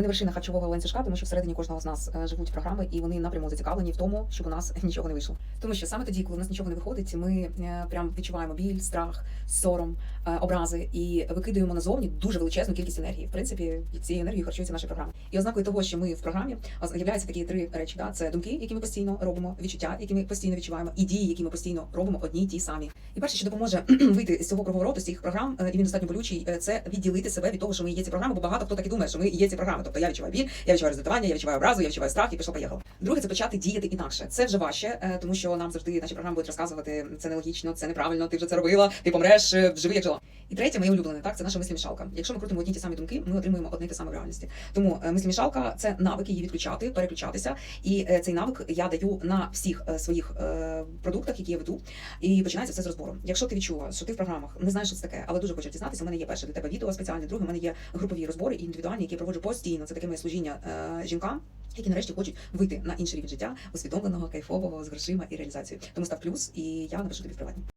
Вони вершина харчового ланцюжка, тому що всередині кожного з нас е, живуть програми, і вони напряму зацікавлені в тому, щоб у нас нічого не вийшло. Тому що саме тоді, коли у нас нічого не виходить, ми е, прям відчуваємо біль, страх, сором, е, образи і викидаємо назовні дуже величезну кількість енергії. В принципі, цією енергією харчуються наші програми. І ознакою того, що ми в програмі оз- являються такі три речі: да? це думки, які ми постійно робимо, відчуття, які ми постійно відчуваємо, і дії, які ми постійно робимо одні й ті самі. І перше, що допоможе вийти з цього круговороту, з цих програм, і він достатньо болючий, це відділити себе від того, що ми є ці програми, бо багато хто так і думає, що ми є ці програми. Тобто я відчуваю біль, я відчуваю роздратування, я відчуваю образу, я відчуваю страх і пішло поїхало. Друге, це почати діяти інакше. Це вже важче, е, тому що нам завжди наші програми будуть розказувати це нелогічно, це неправильно, ти вже це робила, ти помреш, е, живи як жила. І третє, моє улюблене, так це наша мислімішалка. Якщо ми крутимо одні ті самі думки, ми отримуємо одне те саме в реальності. Тому е, мислімішалка це навик її відключати, переключатися. І цей навик я даю на всіх своїх продуктах, які я веду. І починається все з розбору. Якщо ти відчула, що ти в програмах не знаєш, що це таке, але дуже хочеш дізнатися, у мене є перше для тебе відео спеціальне, друге, у мене є групові розбори і індивідуальні, які я проводжу постійно. Це таке моє служіння е, жінкам. Які нарешті хочуть вийти на інший рівень життя, усвідомленого, кайфового з грошима і реалізацією. Тому став плюс, і я напишу тобі в приватні.